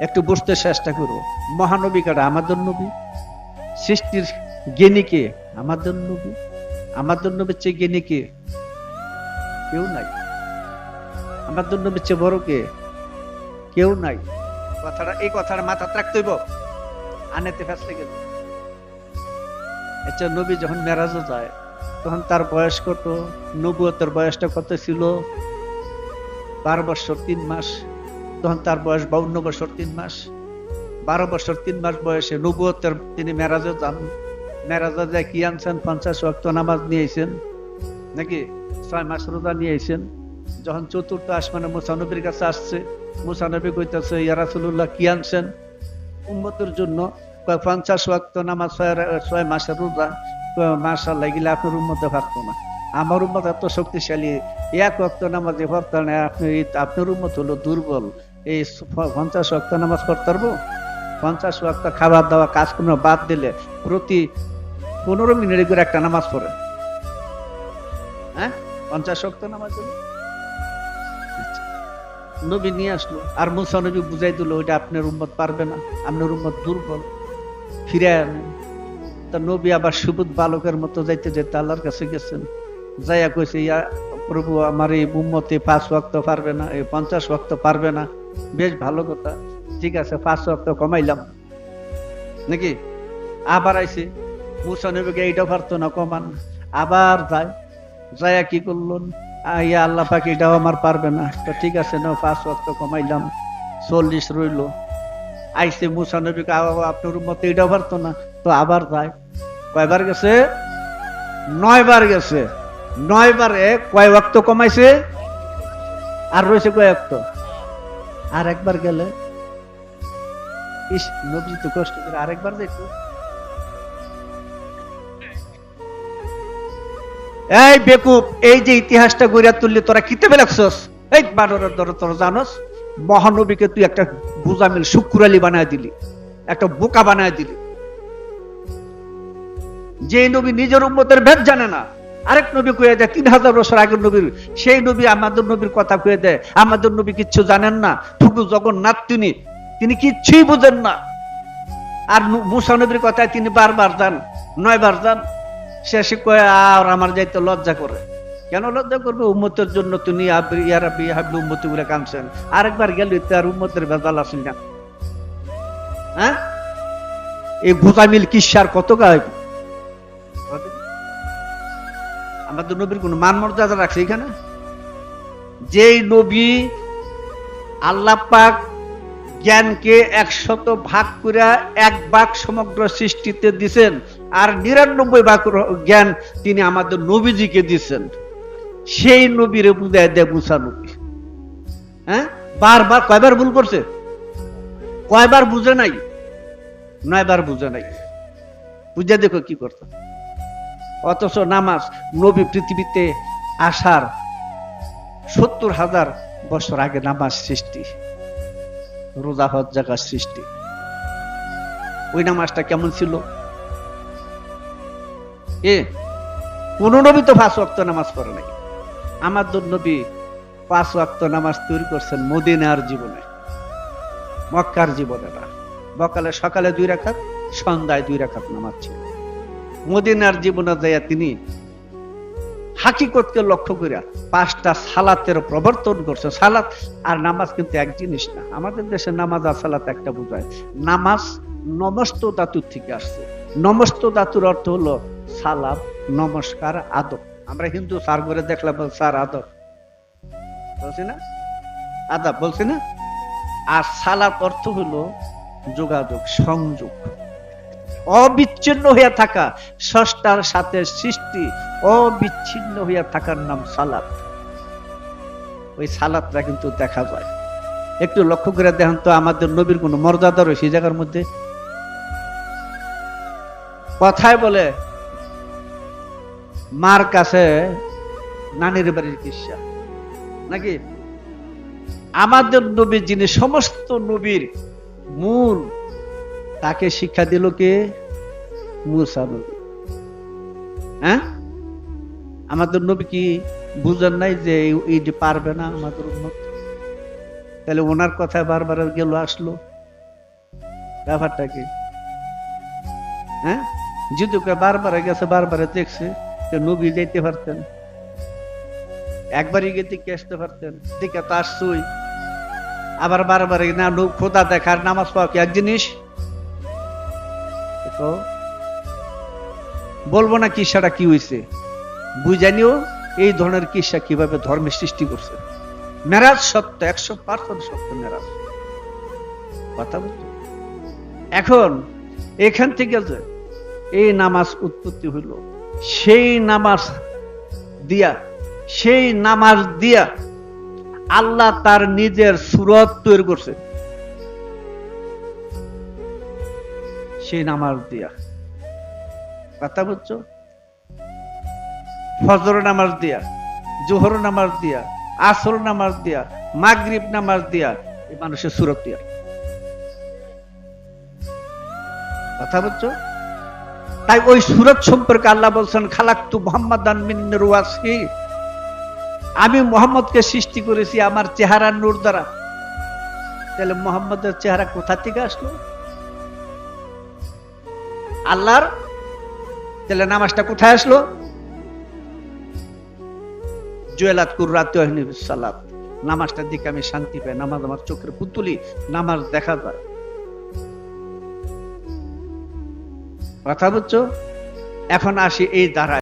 একটু বুঝতে চেষ্টা করব মহানবী কারা আমাদের নবী, সৃষ্টির জ্ঞানীকে আমাদের নবী। আমাদের নবীর চেয়ে জ্ঞানীকে কেউ নাই। আমাদের নবীর চেয়ে বড় কে? কেউ নাই। কথাটা, এই কথাটা মাথা রাখতে হইব। আনেতে ফেসলে গেল। আচ্ছা নবী যখন মেরাজে যায়, তখন তার বয়স কত? নবুয়তের বয়সটা কত ছিল? বারো বছর, তিন মাস। তখন তার বয়স বাউন্ন বছর, তিন মাস। বারো বছর, তিন মাস বয়সে নবুয়তের তিনি মেরাজে যান। মেরাজে যায় কি আনছেন? পঞ্চাশ ওয়াক্ত নামাজ নিয়েছেন। নাকি ছয় মাস রোজা নিয়েছেন? যখন চতুর্থ আসমানে মুসানবীর কাছে আসছে মুসানবী কইতেছে, ইয়া রাসূলুল্লাহ, কি আনছেন? উম্মতের জন্য পঞ্চাশ ওয়াক্ত নামাজ ছয় মাসের রোজা। মাসাল লাগিলে আপনার উন্মতে পারতো না। আমার উন্মত এত শক্তিশালী, এক ওয়াক্ত নামাজে পড়তে না। আপনি, আপনার উন্মত হলো দুর্বল। এই পঞ্চাশ ওয়াক্ত নামাজ পড়তে পারব? পঞ্চাশ ওয়াক্ত খাবার দাওয়া কাজকর্ম বাদ দিলে প্রতি পনেরো মিনিট করে একটা নামাজ পড়ে। হ্যাঁ? পঞ্চাশ ওয়াক্ত নামাজ। নবী নিয়ে আসলো। আর মুসা নবী বুঝাই দিল, ওইটা আপনার উম্মত পারবে না। আপনার উম্মত দুর্বল। ফিরে আনেন তা নবী আবার সুবুদ বালকের মতো যাইতে যেতে আল্লাহর কাছে গেছেন। যাইয়া কইছে, ইয়া প্রভু, আমার এই উম্মতে পাঁচ ওয়াক্ত পারবে না, এই পঞ্চাশ ওয়াক্ত পারবে না। বেশ ভালো কথা। ঠিক আছে পাঁচ ওয়াক্ত কমাইলাম। নাকি? আবার আইছে। মুসা নবীকে এইটাও পারতো না কমান। আবার যায়। যাইয়া কি করলেন ইয়া আল্লাহ পাক এটাও আমার পারবে না। তো ঠিক আছে না পাঁচ ওয়াক্ত কমাইলাম। চল্লিশ রইল। আইসে মুসা নবীকে আপনার মতো এটাও পারতো না তো আবার যায়। কয়বার গেছে? নয়বার গেছে। নয়বারে কয় ওয়াক্ত কমাইছে? আর রয়েছে কয় ওয়াক্ত? আর একবার গেলে, ইস তো কষ্ট করে আরেকবার দেখো এই বেকুব, এই যে ইতিহাসটা গড়িয়া তুললি, তোরা কিতে লাগছস এই বানরের ধর তোরা জানস? মহানবীকে তুই একটা বুজামিল শুক্রালি বানায় দিলি, একটা বোকা বানায় দিলি। যে নবী নিজের উম্মতের ভেদ জানে না আরেক নবী কয়ে দেয়, তিন হাজার বছর আগের নবীর, সেই নবী আমাদের নবীর কথা কয়ে দেয়, আমাদের নবী কিচ্ছু জানেন না, ঠুকু জগন্নাথ তিনি তিনি কিচ্ছুই বুঝেন না। আর মুসা নবীর কথায় তিনি বারবার যান, নয়বার যান, শেষে কয়ে, আর আমার যাইতে লজ্জা করে। কেন লজ্জা করবে? উম্মতের জন্য তিনি আবরি ইয়ারাবি হাবলি উম্মতি বলে কাঁদছেন। আরেকবার গেল তার উম্মতের ভেজাল আসেন না। হ্যাঁ? এই ভূতামিল কিসার কত গায়ে আমাদের নবীর কোন মান মর্যাদা রাখছে এখানে। যেই নবী আল্লাহ পাক জ্ঞানকে একশত ভাগ করে এক ভাগ সমগ্র সৃষ্টিতে দিছেন, আর নিরানব্বই ভাগ জ্ঞান তিনি আমাদের নবীজিকে দিছেন। সেই নবীরে বুঝায় দেয় মুসা নবী। হ্যাঁ? বারবার, কয়বার ভুল করছে? কয়বার বুঝে নাই? নয়বার বুঝে নাই। বুঝে দেখো কি করতো অথচ নামাজ নবী পৃথিবীতে আসার সত্তর হাজার বছর আগে নামাজ সৃষ্টি, রোজা হজ জাগার সৃষ্টি। ওই নামাজটা কেমন ছিল? এ, কোন নবী তো পাঁচ ওয়াক্ত নামাজ পড়ে নাই। আমাদের নবী পাঁচ ওয়াক্ত নামাজ তৈরি করছেন মদিনার জীবনে, মক্কার জীবনে না। বকালে সকালে দুই রাখাত, সন্ধ্যায় দুই রাখাত নামাজ ছিল। মদিনার জীবনে যাইয়া তিনি হাকিকতকে লক্ষ্য করিয়া পাঁচটা সালাতের প্রবর্তন করছে। সালাত আর নামাজ কিন্তু এক জিনিস না। আমাদের দেশে নামাজ আর সালাত একটা বোঝায়। নামাজ নমস্ত ধাতুর থেকে আসছে। নমস্ত ধাতুর অর্থ হলো সালাম, নমস্কার, আদব। আমরা হিন্দু সার করে দেখলাম স্যার, আদব। বলছি না? আদাব বলছি না? আর সালাত অর্থ হলো যোগাযোগ, সংযোগ। অবিচ্ছিন্ন হইয়া থাকা। ষষ্ঠার সাথে সৃষ্টি অবিচ্ছিন্ন হইয়া থাকার নাম সালাত। ওই সালাতটা কিন্তু দেখা যায়। একটু লক্ষ্য করে দেখেন তো, আমাদের নবীর কোন মর্যাদা রয়েছে জায়গার মধ্যে? কথায় বলে, মার কাছে নানির বাড়ির কিসা? নাকি? আমাদের নবী যিনি সমস্ত নবীর মূল তাকে শিক্ষা দিল কে? মুসা নবী। হ্যাঁ? আমাদের নবী কি বুঝেন নাই যে এই- এইটি পারবে না আমাদের তাহলে ওনার কথায় বারবার গেল আসলো। ব্যাপারটা কি? হ্যাঁ? যদি কেউ বারবার গেছে, বারবার দেখছে তো নবী যেতে পারতেন। একবারই গিয়ে দেখে আসতে পারতেন। দেখে তো আসছুই। আবার বারবার নৌ খোদা দেখার, নামাজ পাওয়া কি এক জিনিস? তো বলব না কিসাটা কি হয়েছে বুঝানিও এই ধরনের কিসা কীভাবে ধর্মের সৃষ্টি করছে। মেরাজ সত্য, একশো পার্সেন্ট সত্য মেরাজ কথা বলতো এখন, এখান থেকে যে এই নামাজ উৎপত্তি হইল, সেই নামাজ দিয়া, সেই নামাজ দিয়া আল্লাহ তার নিজের সুরত তৈরি করছে। সেই নামাজ দিয়া। কথা বুঝছ? ফজর নামাজ দিয়া, জোহর নামাজ দিয়া, আসর নামাজ দিয়া, মাগরিব নামাজ দিয়া এই মানুষের সুরত দিয়া। কথা বুঝছ? তাই ওই সুরত সম্পর্কে আল্লাহ বলছেন, খালাক্তু মোহাম্মদান মিন্নের ওয়াসি আমি মোহাম্মদকে সৃষ্টি করেছি আমার চেহারা নূর দ্বারা। তাহলে মোহাম্মদের চেহারা কোথা থেকে আসলো? আল্লাহর? তাহলে নামাজটা কোথায় আসলো? জুয়েলাত কুর্রাত সালাত। নামাজটার দিকে আমি শান্তি পাই, নামাজ আমার চোখের পুতুলি, নামাজ দেখা যায়। কথা বুঝছ? এখন আসি এই দ্বারা